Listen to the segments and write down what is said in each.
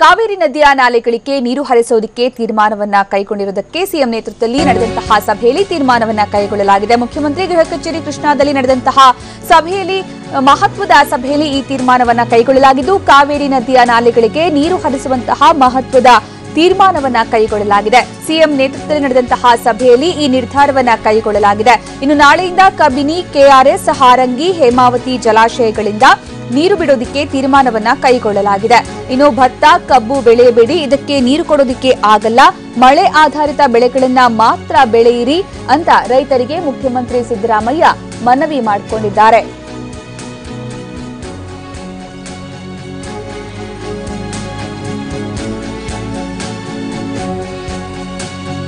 ಕಾವೇರಿ ನದಿಯ ನಾಲೆಗಳಿಗೆ ನೀರು ಹರಿಸೋದಕ್ಕೆ ತೀರ್ಮಾನವನ್ನ ಕೈಗೊಂಡಿರುವುದಕ್ಕೆ ಸಿಎಂ ನೇತೃತ್ವದಲ್ಲಿ ನಡೆದಂತಹ ಸಭೆಯಲ್ಲಿ ತೀರ್ಮಾನವನ್ನ ಕೈಗೊಳ್ಳಲಾಗಿದೆ. ಮುಖ್ಯಮಂತ್ರಿ ಗೃಹ ಕಚೇರಿ ಕೃಷ್ಣಾದಲ್ಲಿ ನಡೆದಂತಹ ಸಭೆಯಲ್ಲಿ, ಮಹತ್ವದ ಸಭೆಯಲ್ಲಿ ಈ ತೀರ್ಮಾನವನ್ನ ಕೈಗೊಳ್ಳಲಾಗಿದ್ದು, ಕಾವೇರಿ ನದಿಯ ನಾಲೆಗಳಿಗೆ ನೀರು ಹರಿಸುವಂತಹ ಮಹತ್ವದ ತೀರ್ಮಾನವನ್ನ ಕೈಗೊಳ್ಳಲಾಗಿದೆ. ಸಿಎಂ ನೇತೃತ್ವದಲ್ಲಿ ನಡೆದಂತಹ ಸಭೆಯಲ್ಲಿ ಈ ನಿರ್ಧಾರವನ್ನ ಕೈಗೊಳ್ಳಲಾಗಿದೆ. ಇನ್ನು ನಾಳೆಯಿಂದ ಕಬಿನಿ, ಕೆಆರ್ಎಸ್, ಹಾರಂಗಿ, ಹೇಮಾವತಿ ಜಲಾಶಯಗಳಿಂದ ನೀರು ಬಿಡೋದಿಕ್ಕೆ ತೀರ್ಮಾನವನ್ನ ಕೈಗೊಳ್ಳಲಾಗಿದೆ. ಇನ್ನು ಭತ್ತ, ಕಬ್ಬು ಬೆಳೆಯಬೇಡಿ, ಇದಕ್ಕೆ ನೀರು ಕೊಡೋದಿಕ್ಕೆ ಆಗಲ್ಲ. ಮಳೆ ಆಧಾರಿತ ಬೆಳೆಗಳನ್ನ ಮಾತ್ರ ಬೆಳೆಯಿರಿ ಅಂತ ರೈತರಿಗೆ ಮುಖ್ಯಮಂತ್ರಿ ಸಿದ್ದರಾಮಯ್ಯ ಮನವಿ ಮಾಡಿಕೊಂಡಿದ್ದಾರೆ.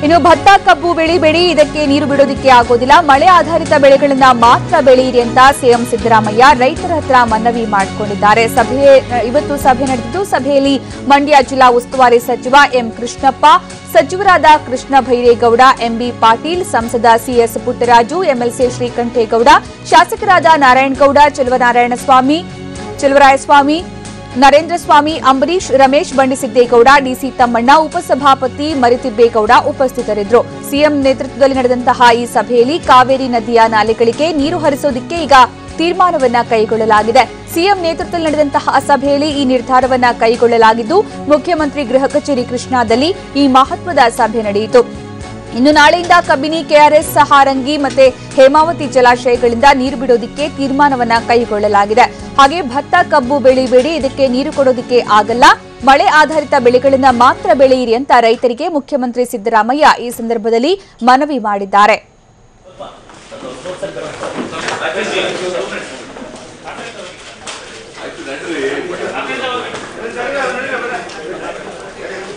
ಇನ್ನು ಭತ್ತ, ಕಬ್ಬು ಬೆಳಿಬೇಡಿ ಇದಕ್ಕೆ ನೀರು ಬಿಡೋದಕ್ಕೆ ಆಗೋದಿಲ್ಲ. ಮಳೆ ಆಧಾರಿತ ಬೆಳೆಗಳನ್ನ ಮಾತ್ರ ಬೆಳೆಯಿರಿ ಅಂತ ಸಿಎಂ ಸಿದ್ದರಾಮಯ್ಯ ರೈತರ ಹತ್ರ ಮನವಿ ಮಾಡಿಕೊಂಡಿದ್ದಾರೆ. ಸಭೆ, ಇವತ್ತು ಸಭೆ ನಡೆದಿದ್ದು, ಸಭೆಯಲ್ಲಿ ಮಂಡ್ಯ ಜಿಲ್ಲಾ ಉಸ್ತುವಾರಿ ಸಚಿವ ಎಂ ಕೃಷ್ಣಪ್ಪ, ಸಚಿವರಾದ ಕೃಷ್ಣ ಭೈರೇಗೌಡ ಎಂಬಿ ಪಾಟೀಲ್, ಸಂಸದ ಸಿಎಸ್ ಪುಟ್ಟರಾಜು, ಎಂಎಲ್ಸಿ ಶ್ರೀಕಂಠೇಗೌಡ, ಶಾಸಕರಾದ ನಾರಾಯಣಗೌಡ, ಚೆಲುವನಾರಾಯಣಸ್ವಾಮಿ, ಚೆಲುವರಾಯಸ್ವಾಮಿ ನರೇಂದ್ರ ಸ್ವಾಮಿ ಅಂಬರೀಶ್ ರಮೇಶ್ ಬಂಡಿಸಿದ್ದೇಗೌಡ ಡಿಸಿ ತಮ್ಮಣ್ಣ, ಉಪಸಭಾಪತಿ ಮರಿತಿಬ್ಬೇಗೌಡ ಉಪಸ್ಥಿತರಿದ್ದರು. ಸಿಎಂ ನೇತೃತ್ವದಲ್ಲಿ ನಡೆದಂತಹ ಈ ಸಭೆಯಲ್ಲಿ ಕಾವೇರಿ ನದಿಯ ನಾಲೆಗಳಿಗೆ ನೀರು ಹರಿಸೋದಿಕ್ಕೆ ಈಗ ತೀರ್ಮಾನವನ್ನ ಕೈಗೊಳ್ಳಲಾಗಿದೆ. ಸಿಎಂ ನೇತೃತ್ವದಲ್ಲಿ ನಡೆದಂತಹ ಸಭೆಯಲ್ಲಿ ಈ ನಿರ್ಧಾರವನ್ನ ಕೈಗೊಳ್ಳಲಾಗಿದ್ದು, ಮುಖ್ಯಮಂತ್ರಿ ಗೃಹ ಕಚೇರಿ ಕೃಷ್ಣಾದಲ್ಲಿ ಈ ಮಹತ್ವದ ಸಭೆ ನಡೆಯಿತು. ಇನ್ನು ನಾಳೆಯಿಂದ ಕಬಿನಿ, ಕೆಆರ್ಎಸ್, ಸಹಾರಂಗಿ ಮತ್ತೆ ಹೇಮಾವತಿ ಜಲಾಶಯಗಳಿಂದ ನೀರು ಬಿಡೋದಿಕ್ಕೆ ತೀರ್ಮಾನವನ್ನ ಕೈಗೊಳ್ಳಲಾಗಿದೆ. ಹಾಗೆ ಭತ್ತ, ಕಬ್ಬು ಬೆಳಿಬೇಡಿ ಇದಕ್ಕೆ ನೀರು ಕೊಡೋದಿಕ್ಕೆ ಆಗಲ್ಲ. ಮಳೆ ಆಧಾರಿತ ಬೆಳೆಗಳನ್ನ ಮಾತ್ರ ಬೆಳೆಯಿರಿ ಅಂತ ರೈತರಿಗೆ ಮುಖ್ಯಮಂತ್ರಿ ಸಿದ್ದರಾಮಯ್ಯ ಈ ಸಂದರ್ಭದಲ್ಲಿ ಮನವಿ ಮಾಡಿದ್ದಾರೆ.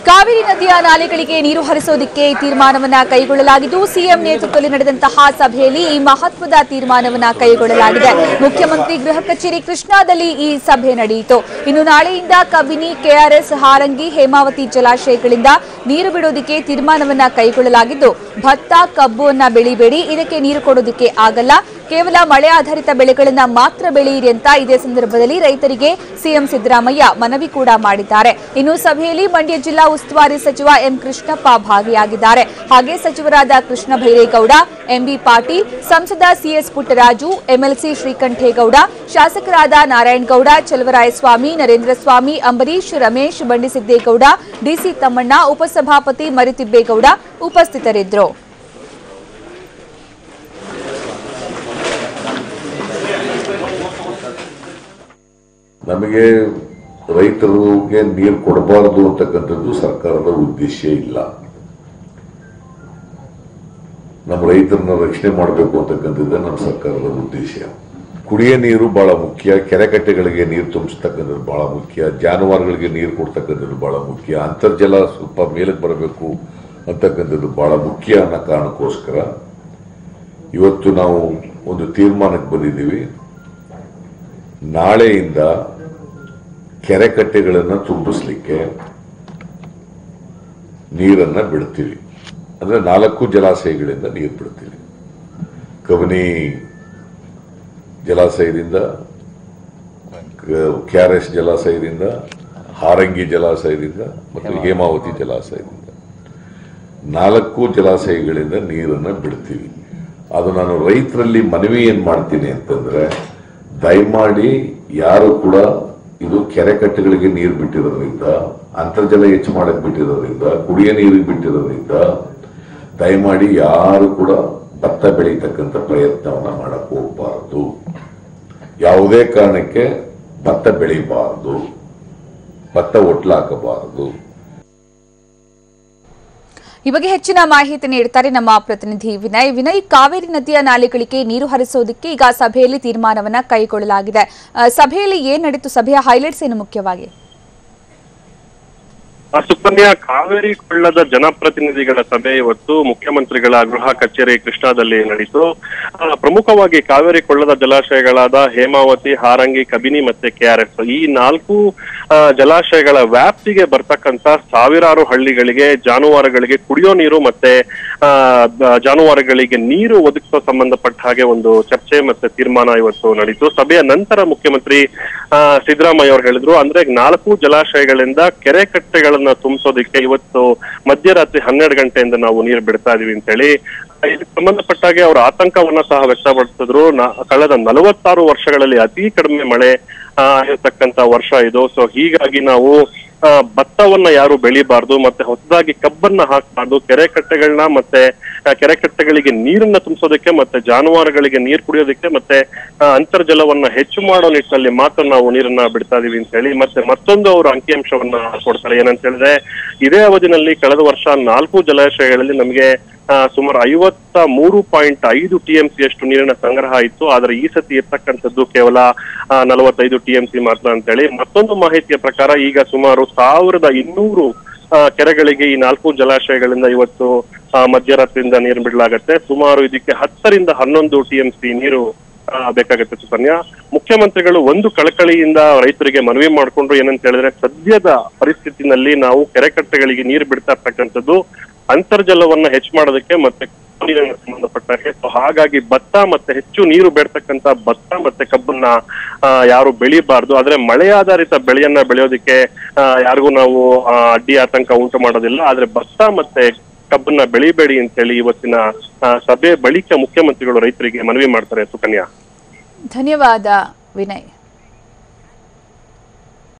ಕಾವೇರಿ ನದಿಯ ನಾಲೆಗಳಿಗೆ ನೀರು ಹರಿಸೋದಕ್ಕೆ ಈ ತೀರ್ಮಾನವನ್ನ ಕೈಗೊಳ್ಳಲಾಗಿದ್ದು, ಸಿಎಂ ನೇತೃತ್ವದಲ್ಲಿ ನಡೆದಂತಹ ಸಭೆಯಲ್ಲಿ ಈ ಮಹತ್ವದ ತೀರ್ಮಾನವನ್ನ ಕೈಗೊಳ್ಳಲಾಗಿದೆ. ಮುಖ್ಯಮಂತ್ರಿ ಗೃಹ ಕಚೇರಿ ಕೃಷ್ಣಾದಲ್ಲಿ ಈ ಸಭೆ ನಡೆಯಿತು. ಇನ್ನು ನಾಳೆಯಿಂದ ಕಬಿನಿ, ಕೆಆರ್ಎಸ್, ಹಾರಂಗಿ, ಹೇಮಾವತಿ ಜಲಾಶಯಗಳಿಂದ ನೀರು ಬಿಡೋದಕ್ಕೆ ತೀರ್ಮಾನವನ್ನ ಕೈಗೊಳ್ಳಲಾಗಿದ್ದು, ಭತ್ತ ಕಬ್ಬುವನ್ನ ಬೆಳಿಬೇಡಿ, ಇದಕ್ಕೆ ನೀರು ಕೊಡೋದಕ್ಕೆ ಆಗಲ್ಲ. ಕೇವಲ ಮಳೆ ಆಧಾರಿತ ಬೆಳೆಗಳನ್ನು ಮಾತ್ರ ಬೆಳೆಯಿರಿ ಅಂತ ಇದೇ ಸಂದರ್ಭದಲ್ಲಿ ರೈತರಿಗೆ ಸಿಎಂ ಸಿದ್ದರಾಮಯ್ಯ ಮನವಿ ಕೂಡ ಮಾಡಿದ್ದಾರೆ. ಇನ್ನು ಸಭೆಯಲ್ಲಿ ಮಂಡ್ಯ ಜಿಲ್ಲಾ ಉಸ್ತುವಾರಿ ಸಚಿವ ಎಂ ಕೃಷ್ಣಪ್ಪ ಭಾಗಿಯಾಗಿದ್ದಾರೆ. ಹಾಗೆ ಸಚಿವರಾದ ಕೃಷ್ಣ ಭೈರೇಗೌಡ, ಎಂಬಿ ಪಾಟೀಲ್, ಸಂಸದ ಸಿಎಸ್ ಪುಟ್ಟರಾಜು, ಎಂಎಲ್ಸಿ ಶ್ರೀಕಂಠೇಗೌಡ, ಶಾಸಕರಾದ ನಾರಾಯಣಗೌಡ ಚಲವರಾಯಸ್ವಾಮಿ ನರೇಂದ್ರ ಸ್ವಾಮಿ ಅಂಬರೀಶ್ ರಮೇಶ್ ಬಂಡಿಸಿದ್ದೇಗೌಡ ಡಿಸಿ ತಮ್ಮಣ್ಣ, ಉಪಸಭಾಪತಿ ಮರಿತಿಬ್ಬೇಗೌಡ ಉಪಸ್ಥಿತರಿದ್ದರು. ನಮಗೆ ರೈತರಿಗೆ ನೀರು ಕೊಡಬಾರದು ಅಂತಕ್ಕಂಥದ್ದು ಸರ್ಕಾರದ ಉದ್ದೇಶ ಇಲ್ಲ. ನಮ್ಮ ರೈತರನ್ನ ರಕ್ಷಣೆ ಮಾಡಬೇಕು ಅಂತಕ್ಕಂಥದ್ದು ನಮ್ಮ ಸರ್ಕಾರದ ಉದ್ದೇಶ. ಕುಡಿಯ ನೀರು ಬಹಳ ಮುಖ್ಯ, ಕೆರೆಕಟ್ಟೆಗಳಿಗೆ ನೀರು ತುಂಬಿಸ್ತಕ್ಕಂಥದ್ದು ಬಹಳ ಮುಖ್ಯ, ಜಾನುವಾರುಗಳಿಗೆ ನೀರು ಕೊಡ್ತಕ್ಕಂಥದ್ದು ಬಹಳ ಮುಖ್ಯ, ಅಂತರ್ಜಲ ಸ್ವಲ್ಪ ಮೇಲಕ್ಕೆ ಬರಬೇಕು ಅಂತಕ್ಕಂಥದ್ದು ಬಹಳ ಮುಖ್ಯ ಅನ್ನೋ ಕಾರಣಕ್ಕೋಸ್ಕರ ಇವತ್ತು ನಾವು ಒಂದು ತೀರ್ಮಾನಕ್ಕೆ ಬಂದಿದ್ದೀವಿ. ನಾಳೆಯಿಂದ ಕೆರೆಕಟ್ಟೆಗಳನ್ನು ತುಂಬಿಸ್ಲಿಕ್ಕೆ ನೀರನ್ನ ಬಿಡ್ತೀವಿ. ಅಂದ್ರೆ ನಾಲ್ಕು ಜಲಾಶಯಗಳಿಂದ ನೀರು ಬಿಡ್ತೀವಿ. ಕಬಿನಿ ಜಲಾಶಯದಿಂದ ಕೆಆರ್ಎಸ್ ಜಲಾಶಯದಿಂದ ಹಾರಂಗಿ ಜಲಾಶಯದಿಂದ ಮತ್ತು ಹೇಮಾವತಿ ಜಲಾಶಯದಿಂದ. ನಾಲ್ಕು ಜಲಾಶಯಗಳಿಂದ ನೀರನ್ನ ಬಿಡ್ತೀವಿ. ಅದು ನಾನು ರೈತರಲ್ಲಿ ಮನವಿ ಏನ್ ಮಾಡ್ತೀನಿ ಅಂತಂದ್ರೆ ದಯಮಾಡಿ ಯಾರು ಕೂಡ ಇದು ಕೆರೆ ಕಟ್ಟೆಗಳಿಗೆ ನೀರು ಬಿಟ್ಟಿರೋದ್ರಿಂದ, ಅಂತರ್ಜಲ ಹೆಚ್ಚು ಮಾಡಕ್ ಬಿಟ್ಟಿರೋದ್ರಿಂದ, ಕುಡಿಯ ನೀರಿಗೆ ಬಿಟ್ಟಿರೋದ್ರಿಂದ ದಯಮಾಡಿ ಯಾರು ಕೂಡ ಭತ್ತ ಬೆಳೀತಕ್ಕಂಥ ಪ್ರಯತ್ನವನ್ನ ಮಾಡಕ್ ಹೋಗ್ಬಾರ್ದು. ಯಾವುದೇ ಕಾರಣಕ್ಕೆ ಭತ್ತ ಬೆಳಿಬಾರದು. ಭತ್ತ ಒಟ್ಲಾಕಬಾರದು. ಈ ಬಗ್ಗೆ ಹೆಚ್ಚಿನ ಮಾಹಿತಿ ನೀಡುತ್ತಾರೆ ನಮ್ಮ ಪ್ರತಿನಿಧಿ ವಿನಯ್. ವಿನಯ್, ಕಾವೇರಿ ನದಿಯ ನಾಲೆಗಳಿಗೆ ನೀರು ಹರಿಸೋದಕ್ಕೆ ಈಗ ಸಭೆಯಲ್ಲಿ ತೀರ್ಮಾನವನ್ನ ಕೈಗೊಳ್ಳಲಾಗಿದೆ. ಸಭೆಯಲ್ಲಿ ಏನ್ ನಡೀತು? ಸಭೆಯ ಹೈಲೈಟ್ಸ್ ಏನು ಮುಖ್ಯವಾಗಿ? ಆ ಸುಕನ್ಯಾ ಕಾವೇರಿ ಕೊಳ್ಳದ ಜನಪ್ರತಿನಿಧಿಗಳ ಸಭೆ ಇವತ್ತು ಮುಖ್ಯಮಂತ್ರಿಗಳ ಗೃಹ ಕಚೇರಿ ಕೃಷ್ಣಾದಲ್ಲಿ ನಡೆಯಿತು. ಪ್ರಮುಖವಾಗಿ ಕಾವೇರಿ ಕೊಳ್ಳದ ಜಲಾಶಯಗಳಾದ ಹೇಮಾವತಿ, ಹಾರಂಗಿ, ಕಬಿನಿ ಮತ್ತೆ ಕೆಆರ್ಎಸ್ ಈ ನಾಲ್ಕು ಜಲಾಶಯಗಳ ವ್ಯಾಪ್ತಿಗೆ ಬರ್ತಕ್ಕಂತ ಸಾವಿರಾರು ಹಳ್ಳಿಗಳಿಗೆ ಜಾನುವಾರುಗಳಿಗೆ ಕುಡಿಯೋ ನೀರು ಮತ್ತೆ ಜಾನುವಾರುಗಳಿಗೆ ನೀರು ಒದಗಿಸೋ ಸಂಬಂಧಪಟ್ಟ ಹಾಗೆ ಒಂದು ಚರ್ಚೆ ಮತ್ತೆ ತೀರ್ಮಾನ ಇವತ್ತು ನಡೆಯಿತು ಸಭೆಯ ನಂತರ ಮುಖ್ಯಮಂತ್ರಿ ಸಿದ್ದರಾಮಯ್ಯ ಅವರು ಹೇಳಿದ್ರು. ಅಂದ್ರೆ ನಾಲ್ಕು ಜಲಾಶಯಗಳಿಂದ ಕೆರೆ ಕಟ್ಟೆಗಳನ್ನ ತುಂಬಿಸೋದಕ್ಕೆ ಇವತ್ತು ಮಧ್ಯರಾತ್ರಿ ಹನ್ನೆರಡು ಗಂಟೆಯಿಂದ ನಾವು ನೀರು ಬಿಡ್ತಾ ಇದೀವಿ ಅಂತ ಹೇಳಿ ಇದಕ್ಕೆ ಸಂಬಂಧಪಟ್ಟಾಗೆ ಅವರ ಆತಂಕವನ್ನ ಸಹ ವ್ಯಕ್ತಪಡಿಸಿದ್ರು. ಕಳೆದ ನಲವತ್ತಾರು ವರ್ಷಗಳಲ್ಲಿ ಅತಿ ಕಡಿಮೆ ಮಳೆ ಆಗಿರ್ತಕ್ಕಂತ ವರ್ಷ ಇದು. ಸೊ ಹೀಗಾಗಿ ನಾವು ಭತ್ತವನ್ನ ಯಾರು ಬೆಳಿಬಾರ್ದು, ಮತ್ತೆ ಹೊಸದಾಗಿ ಕಬ್ಬನ್ನ ಹಾಕಬಾರ್ದು, ಕೆರೆ ಕಟ್ಟೆಗಳನ್ನ ಮತ್ತೆ ಆ, ಕೆರೆ ಕಟ್ಟೆಗಳಿಗೆ ನೀರನ್ನ ತುಂಬಿಸೋದಕ್ಕೆ ಮತ್ತೆ ಜಾನುವಾರುಗಳಿಗೆ ನೀರು ಕುಡಿಯೋದಕ್ಕೆ ಮತ್ತೆ ಅಂತರ್ಜಲವನ್ನ ಹೆಚ್ಚು ಮಾಡೋ ನಿಟ್ಟಿನಲ್ಲಿ ಮಾತ್ರ ನಾವು ನೀರನ್ನ ಬಿಡ್ತಾ ಇದೀವಿ ಅಂತ ಹೇಳಿ ಮತ್ತೆ ಮತ್ತೊಂದು ಅವರು ಅಂಕಿಅಂಶವನ್ನ ಕೊಡ್ತಾರೆ. ಏನಂತ ಹೇಳಿದ್ರೆ ಇದೇ ಅವಧಿನಲ್ಲಿ ಕಳೆದ ವರ್ಷ ನಾಲ್ಕು ಜಲಾಶಯಗಳಲ್ಲಿ ನಮಗೆ ಸುಮಾರು ಐವತ್ತ ಮೂರು ಪಾಯಿಂಟ್ ಐದು ಟಿ ಎಂ ಸಿ ಅಷ್ಟು ನೀರಿನ ಸಂಗ್ರಹ ಇತ್ತು. ಆದ್ರೆ ಈ ಸತಿ ಇರ್ತಕ್ಕಂಥದ್ದು ಕೇವಲ ನಲವತ್ತೈದು ಟಿ ಎಂ ಸಿ ಮಾತ್ರ ಅಂತ ಹೇಳಿ ಮತ್ತೊಂದು ಮಾಹಿತಿಯ ಪ್ರಕಾರ ಈಗ ಸುಮಾರು ಸಾವಿರದ ಇನ್ನೂರು ಕೆರೆಗಳಿಗೆ ಈ ನಾಲ್ಕು ಜಲಾಶಯಗಳಿಂದ ಇವತ್ತು ಮಧ್ಯರಾತ್ರಿಯಿಂದ ನೀರು ಬಿಡಲಾಗತ್ತೆ. ಸುಮಾರು ಇದಕ್ಕೆ ಹತ್ತರಿಂದ ಹನ್ನೊಂದು ಟಿಎಂಸಿ ನೀರು ಆ, ಬೇಕಾಗುತ್ತೆ ಸುಕನ್ಯಾ. ಮುಖ್ಯಮಂತ್ರಿಗಳು ಒಂದು ಕಳಕಳಿಯಿಂದ ರೈತರಿಗೆ ಮನವಿ ಮಾಡಿಕೊಂಡ್ರು. ಏನಂತ ಹೇಳಿದ್ರೆ ಸದ್ಯದ ಪರಿಸ್ಥಿತಿನಲ್ಲಿ ನಾವು ಕೆರೆಕಟ್ಟೆಗಳಿಗೆ ನೀರು ಬಿಡ್ತಾ ಇರ್ತಕ್ಕಂಥದ್ದು ಅಂತರ್ಜಲವನ್ನ ಹೆಚ್ಚು ಮಾಡೋದಕ್ಕೆ ಮತ್ತೆ ನೀರಿನ ಸಂಬಂಧಪಟ್ಟ ಸೊ ಹಾಗಾಗಿ ಭತ್ತ ಮತ್ತೆ ಹೆಚ್ಚು ನೀರು ಬೇಡ್ತಕ್ಕಂತ ಭತ್ತ ಮತ್ತೆ ಕಬ್ಬನ್ನ ಯಾರು ಬೆಳಿಬಾರ್ದು. ಆದ್ರೆ ಮಳೆ ಆಧಾರಿತ ಬೆಳೆಯನ್ನ ಬೆಳೆಯೋದಿಕ್ಕೆ ಯಾರಿಗೂ ನಾವು ಅಡ್ಡಿ ಆತಂಕ ಉಂಟು ಮಾಡೋದಿಲ್ಲ. ಆದ್ರೆ ಭತ್ತ ಮತ್ತೆ ಕಬ್ಬನ್ನ ಬೆಳಿಬೇಡಿ ಅಂತ ಹೇಳಿ ಇವತ್ತಿನ ಸಭೆ ಬಳಿಕ ಮುಖ್ಯಮಂತ್ರಿಗಳು ರೈತರಿಗೆ ಮನವಿ ಮಾಡ್ತಾರೆ ಸುಕನ್ಯಾ. ಧನ್ಯವಾದ ವಿನಯ್.